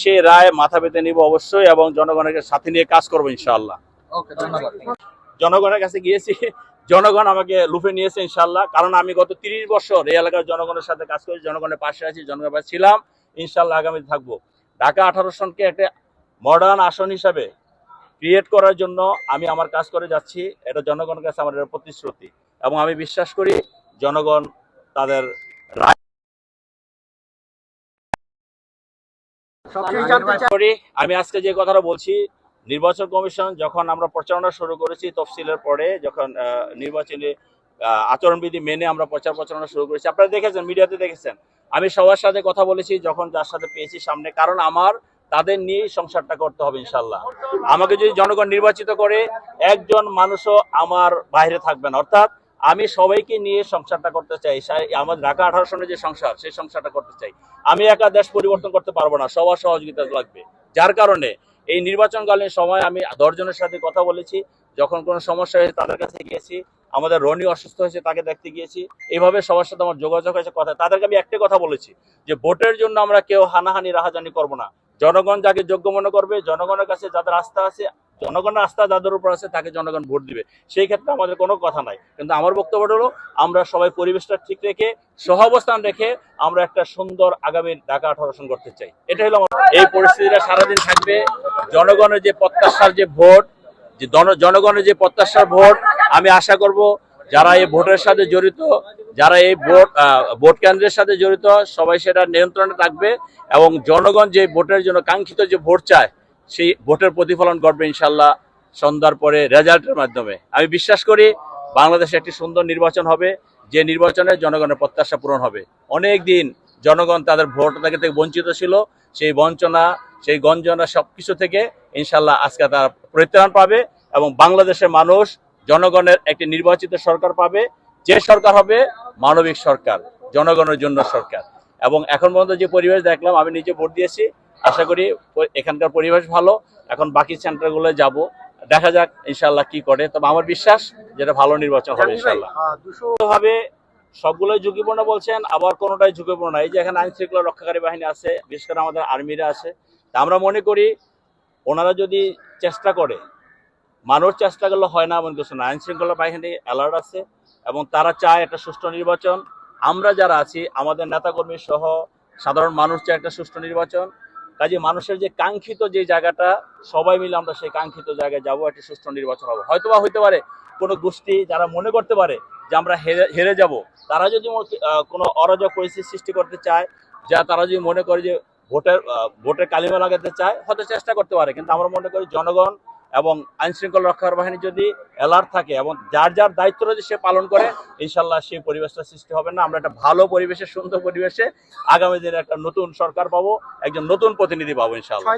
সে রায় মাথা পেতে নিব অবশ্যই এবং জনগণের সাথে নিয়ে কাজ করব ধন্যবাদ। জনগণের কাছে গিয়েছি জনগণ আমাকে লুফে নিয়েছে ইনশাল্লাহ কারণ আমি গত তিরিশ বছর এই এলাকার জনগণের সাথে কাজ করি জনগণের পাশে আছি জনগণের পাশে ছিলাম ইনশাল্লাহ আগামী থাকব। ঢাকা আঠারো সনকে একটা মডার্ন আসন হিসাবে ক্রিয়েট করার জন্য আমি আমার কাজ করে যাচ্ছি এটা জনগণের কাছে আমার প্রতিশ্রুতি এবং আমি বিশ্বাস করি জনগণ তাদের রায় আমি আজকে যে কথাটা বলছি নির্বাচন কমিশন যখন আমরা প্রচারণা শুরু করেছি তফসিলের পরে যখন নির্বাচনী আচরণবিধি মেনে আমরা প্রচার প্রচারণা শুরু করেছি আপনারা দেখেছেন মিডিয়াতে দেখেছেন। আমি সবার সাথে কথা বলেছি যখন যার সাথে পেয়েছি সামনে কারণ আমার তাদের নিয়েই সংসারটা করতে হবে ইনশাল্লাহ আমাকে যদি জনগণ নির্বাচিত করে একজন মানুষও আমার বাইরে থাকবেন অর্থাৎ আমি সবাইকে নিয়ে সংসারটা করতে চাই। আমার ঢাকা আঠারো সনের যে সংসার, সেই সংসারটা করতে চাই। আমি একা দেশ পরিবর্তন করতে পারব না, সবার সহযোগিতা লাগবে। যার কারণে এই নির্বাচনকালীন সময় আমি দশজনের সাথে কথা বলেছি, যখন কোনো সমস্যা হয়েছে তাদের কাছে গিয়েছি, আমাদের রনি অসুস্থ হয়েছে তাকে দেখতে গিয়েছি, এইভাবে সবার সাথে আমার যোগাযোগ হয়েছে কথা তাদেরকে আমি একটাই কথা বলেছি, যে ভোটের জন্য আমরা কেউ হানাহানি, রাহাজানি করব না। জনগণ যাকে যোগ্য মনে করবে, জনগণের কাছে যাদের আস্থা আছে জনগণের আস্থা যাদের উপর আছে তাকে জনগণ ভোট দিবে। সেই ক্ষেত্রে আমাদের কোনো কথা নাই। কিন্তু আমার বক্তব্য হলো, আমরা সবাই পরিবেশটা ঠিক রেখে, সহাবস্থান রেখে আমরা একটা সুন্দর আগামী ঢাকা আঠারো করতে চাই। এটা হলো আমার এই পরিস্থিতিটা সারাদিন থাকবে। জনগণের যে প্রত্যাশার যে ভোট, যে জন- জনগণের যে প্রত্যাশার ভোট, আমি আশা করব যারা এই ভোটের সাথে জড়িত, যারা এই ভোট ভোট কেন্দ্রের সাথে জড়িত, সবাই সেটা নিয়ন্ত্রণে থাকবে এবং জনগণ যে ভোটের জন্য কাঙ্ক্ষিত যে ভোট চায় সেই ভোটের প্রতিফলন ঘটবে ইনশাল্লাহ সন্ধ্যার পরে রেজাল্টের মাধ্যমে। আমি বিশ্বাস করি বাংলাদেশে একটি সুন্দর নির্বাচন হবে, যে নির্বাচনে জনগণের প্রত্যাশা পূরণ হবে। অনেক দিন জনগণ তাদের ভোট থেকে বঞ্চিত ছিল, সেই বঞ্চনা, সেই গঞ্জনা সব কিছু থেকে ইনশাল্লাহ আজকে তারা পরিত্রাণ পাবে এবং বাংলাদেশের মানুষ জনগণের একটি নির্বাচিত সরকার পাবে। যে সরকার হবে মানবিক সরকার, জনগণের জন্য সরকার। এবং এখন পর্যন্ত যে পরিবেশ দেখলাম, আমি নিজে ভোট দিয়েছি আশা করি এখানকার পরিবেশ ভালো। এখন বাকি সেন্টারগুলো যাব। দেখা যাক ইনশাল্লাহ কি করে। তবে আমার বিশ্বাস যেটা ভালো নির্বাচন হবে ইনশাল্লাহ দুশো ভাবে সবগুলোই ঝুঁকিপূর্ণ বলছেন আবার কোনোটাই ঝুঁকিপূর্ণ এই যে এখানে আইন শৃঙ্খলা রক্ষাকারী বাহিনী আছে বিশেষ করে আমাদের আর্মিরা আছে। তা আমরা মনে করি ওনারা যদি চেষ্টা করে মানুষ চেষ্টা করলে হয় না এমন কিছু না। আইন শৃঙ্খলা বাহিনী অ্যালার্ট আছে এবং তারা চায় একটা সুষ্ঠু নির্বাচন। আমরা যারা আছি আমাদের নেতাকর্মী সহ সাধারণ মানুষ চায় একটা সুষ্ঠু নির্বাচন। কাজে মানুষের যে কাঙ্ক্ষিত যে জায়গাটা, সবাই মিলে আমরা সেই কাঙ্ক্ষিত জায়গায় যাব, একটি সুষ্ঠু নির্বাচন হবে। হয়তো বা হইতে পারে কোনো গোষ্ঠী যারা মনে করতে পারে যে আমরা হেরে হেরে যাব, তারা যদি কোনো অরাজক পরিস্থিতি সৃষ্টি করতে চায়, যা তারা যদি মনে করে যে ভোটের ভোটের কালিমা লাগাতে চায়, হয়তো চেষ্টা করতে পারে। কিন্তু আমরা মনে করি জনগণ এবং আইন শৃঙ্খলা রক্ষার বাহিনী যদি অ্যালার্ট থাকে এবং যার যার দায়িত্ব যদি সে পালন করে, ইনশাল্লাহ সেই পরিবেশটা সৃষ্টি হবে না। আমরা একটা ভালো পরিবেশে, সুন্দর পরিবেশে আগামী দিনে একটা নতুন সরকার পাবো, একজন নতুন প্রতিনিধি পাবো ইনশাল্লাহ।